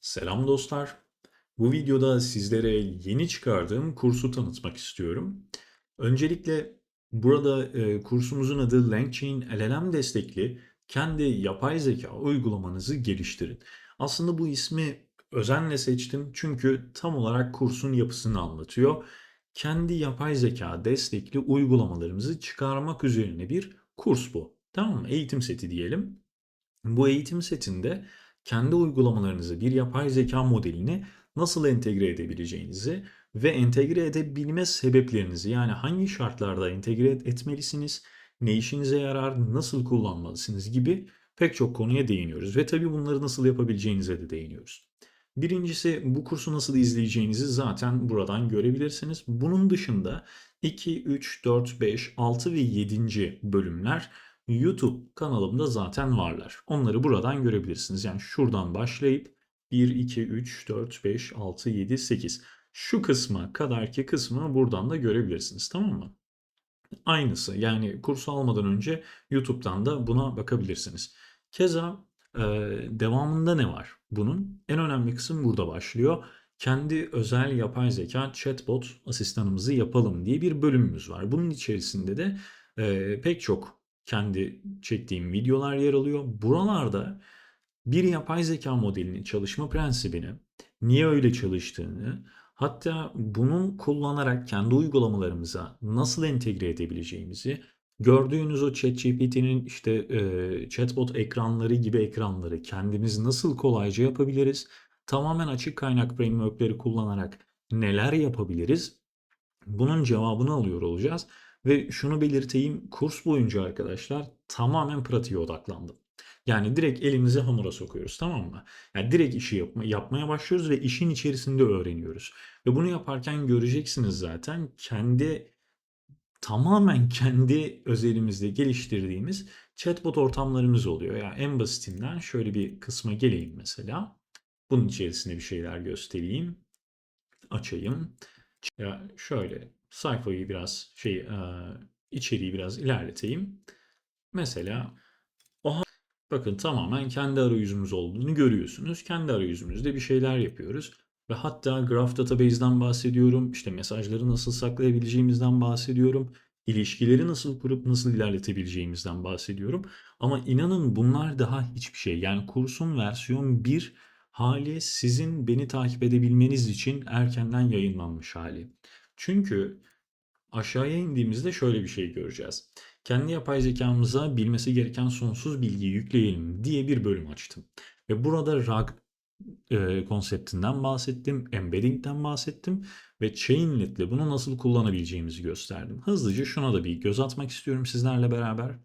Selam dostlar. Bu videoda sizlere yeni çıkardığım kursu tanıtmak istiyorum. Öncelikle burada e, kursumuzun adı LangChain LLM destekli kendi yapay zeka uygulamanızı geliştirin. Aslında bu ismi özenle seçtim çünkü tam olarak kursun yapısını anlatıyor. Kendi yapay zeka destekli uygulamalarımızı çıkarmak üzerine bir kurs bu. Tamam mı? Eğitim seti diyelim. Bu eğitim setinde kendi uygulamalarınızı bir yapay zeka modeline nasıl entegre edebileceğinizi ve entegre edebilme sebeplerinizi yani hangi şartlarda entegre etmelisiniz, ne işinize yarar, nasıl kullanmalısınız gibi pek çok konuya değiniyoruz ve tabii bunları nasıl yapabileceğinize de değiniyoruz. Birincisi bu kursu nasıl izleyeceğinizi zaten buradan görebilirsiniz. Bunun dışında 2, 3, 4, 5, 6 ve 7. bölümler YouTube kanalımda zaten varlar. Onları buradan görebilirsiniz. Yani şuradan başlayıp 1, 2, 3, 4, 5, 6, 7, 8 şu kısma kadarki kısmı buradan da görebilirsiniz. Tamam mı? Aynısı yani kursu almadan önce YouTube'dan da buna bakabilirsiniz. Keza e, devamında ne var? Bunun en önemli kısım burada başlıyor. Kendi özel yapay zeka chatbot asistanımızı yapalım diye bir bölümümüz var. Bunun içerisinde de e, pek çok kendi çektiğim videolar yer alıyor. Buralarda bir yapay zeka modelinin çalışma prensibini, niye öyle çalıştığını, hatta bunu kullanarak kendi uygulamalarımıza nasıl entegre edebileceğimizi, gördüğünüz o ChatGPT'nin işte e, chatbot ekranları gibi ekranları kendimiz nasıl kolayca yapabiliriz, tamamen açık kaynak framework'leri kullanarak neler yapabiliriz, bunun cevabını alıyor olacağız. Ve şunu belirteyim, kurs boyunca arkadaşlar tamamen pratiğe odaklandım. Yani direkt elimizi hamura sokuyoruz tamam mı? Yani direkt işi yapma, yapmaya başlıyoruz ve işin içerisinde öğreniyoruz. Ve bunu yaparken göreceksiniz zaten kendi tamamen kendi özelimizde geliştirdiğimiz chatbot ortamlarımız oluyor. Yani en basitinden şöyle bir kısma geleyim mesela. Bunun içerisinde bir şeyler göstereyim. Açayım. Ya şöyle sayfayı biraz şey içeriği biraz ilerleteyim. Mesela o bakın tamamen kendi arayüzümüz olduğunu görüyorsunuz. Kendi arayüzümüzde bir şeyler yapıyoruz. Ve hatta Graph Database'den bahsediyorum. İşte mesajları nasıl saklayabileceğimizden bahsediyorum. İlişkileri nasıl kurup nasıl ilerletebileceğimizden bahsediyorum. Ama inanın bunlar daha hiçbir şey. Yani kursun versiyon 1 hali sizin beni takip edebilmeniz için erkenden yayınlanmış hali. Çünkü aşağıya indiğimizde şöyle bir şey göreceğiz. Kendi yapay zekamıza bilmesi gereken sonsuz bilgiyi yükleyelim diye bir bölüm açtım. Ve burada RAG e, konseptinden bahsettim, embedding'den bahsettim ve Chainlit ile bunu nasıl kullanabileceğimizi gösterdim. Hızlıca şuna da bir göz atmak istiyorum sizlerle beraber.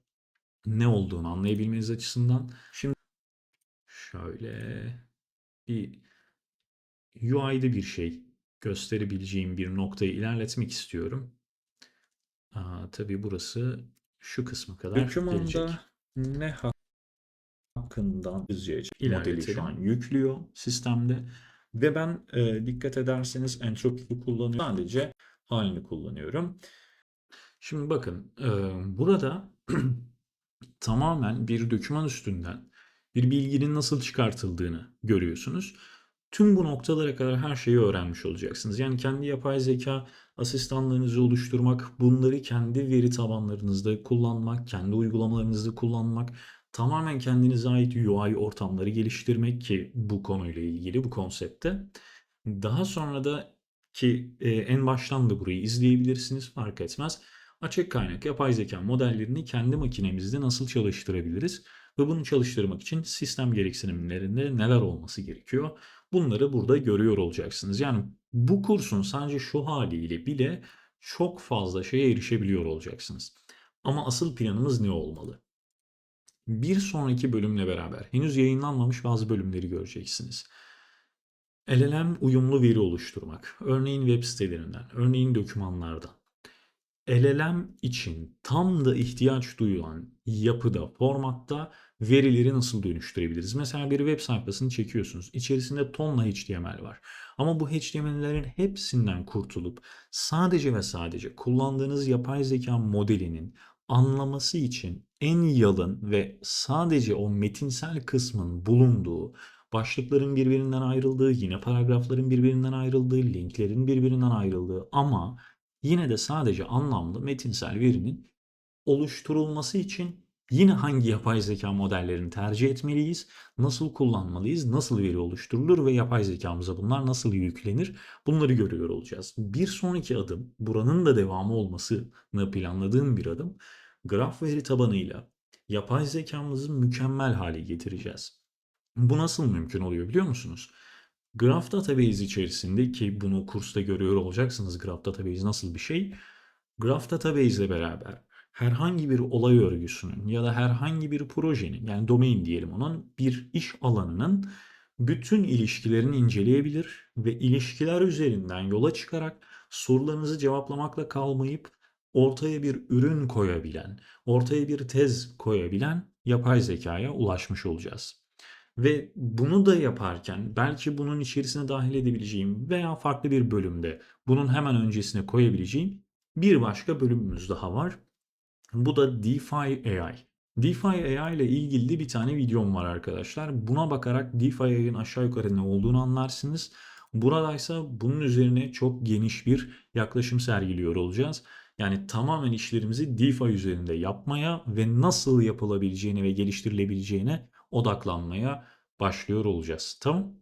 Ne olduğunu anlayabilmeniz açısından. Şimdi şöyle bir UI'de bir şey gösterebileceğim bir noktayı ilerletmek istiyorum. Aa, tabii burası şu kısma kadar gelecek. Dokümanda ne hakkından modeli şu an yüklüyor sistemde. Ve ben e, dikkat ederseniz entropiyi kullanıyorum. Sadece halini kullanıyorum. Şimdi bakın e, burada tamamen bir doküman üstünden bir bilginin nasıl çıkartıldığını görüyorsunuz. Tüm bu noktalara kadar her şeyi öğrenmiş olacaksınız. Yani kendi yapay zeka asistanlarınızı oluşturmak, bunları kendi veri tabanlarınızda kullanmak, kendi uygulamalarınızda kullanmak, tamamen kendinize ait UI ortamları geliştirmek ki bu konuyla ilgili bu konsepte. Daha sonra da ki e, en baştan da burayı izleyebilirsiniz fark etmez. Açık kaynak yapay zeka modellerini kendi makinemizde nasıl çalıştırabiliriz ve bunu çalıştırmak için sistem gereksinimlerinde neler olması gerekiyor? Bunları burada görüyor olacaksınız. Yani bu kursun sadece şu haliyle bile çok fazla şeye erişebiliyor olacaksınız. Ama asıl planımız ne olmalı? Bir sonraki bölümle beraber henüz yayınlanmamış bazı bölümleri göreceksiniz. LLM uyumlu veri oluşturmak. Örneğin web sitelerinden, örneğin dokümanlardan. LLM için tam da ihtiyaç duyulan yapıda, formatta verileri nasıl dönüştürebiliriz? Mesela bir web sayfasını çekiyorsunuz. İçerisinde tonla HTML var. Ama bu HTML'lerin hepsinden kurtulup sadece ve sadece kullandığınız yapay zeka modelinin anlaması için en yalın ve sadece o metinsel kısmın bulunduğu başlıkların birbirinden ayrıldığı, yine paragrafların birbirinden ayrıldığı, linklerin birbirinden ayrıldığı ama yine de sadece anlamlı metinsel verinin oluşturulması için yine hangi yapay zeka modellerini tercih etmeliyiz, nasıl kullanmalıyız, nasıl veri oluşturulur ve yapay zekamıza bunlar nasıl yüklenir bunları görüyor olacağız. Bir sonraki adım, buranın da devamı olmasını planladığım bir adım, graf veri tabanıyla yapay zekamızı mükemmel hale getireceğiz. Bu nasıl mümkün oluyor biliyor musunuz? Graph Database içerisinde ki bunu kursta görüyor olacaksınız Graph Database nasıl bir şey. Graph Database ile beraber herhangi bir olay örgüsünün ya da herhangi bir projenin yani domain diyelim onun bir iş alanının bütün ilişkilerini inceleyebilir ve ilişkiler üzerinden yola çıkarak sorularınızı cevaplamakla kalmayıp ortaya bir ürün koyabilen, ortaya bir tez koyabilen yapay zekaya ulaşmış olacağız. Ve bunu da yaparken belki bunun içerisine dahil edebileceğim veya farklı bir bölümde bunun hemen öncesine koyabileceğim bir başka bölümümüz daha var. Bu da DeFi AI. DeFi AI ile ilgili de bir tane videom var arkadaşlar. Buna bakarak DeFi AI'ın aşağı yukarı ne olduğunu anlarsınız. Buradaysa bunun üzerine çok geniş bir yaklaşım sergiliyor olacağız. Yani tamamen işlerimizi DeFi üzerinde yapmaya ve nasıl yapılabileceğine ve geliştirilebileceğine odaklanmaya başlıyor olacağız. Tamam.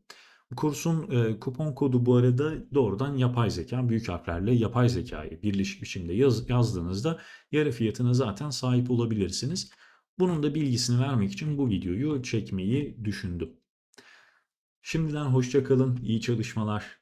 Kursun e, kupon kodu bu arada doğrudan yapay zeka, büyük harflerle yapay zekayı birleşik biçimde yaz, yazdığınızda yarı fiyatına zaten sahip olabilirsiniz. Bunun da bilgisini vermek için bu videoyu çekmeyi düşündüm. Şimdiden hoşça kalın, iyi çalışmalar.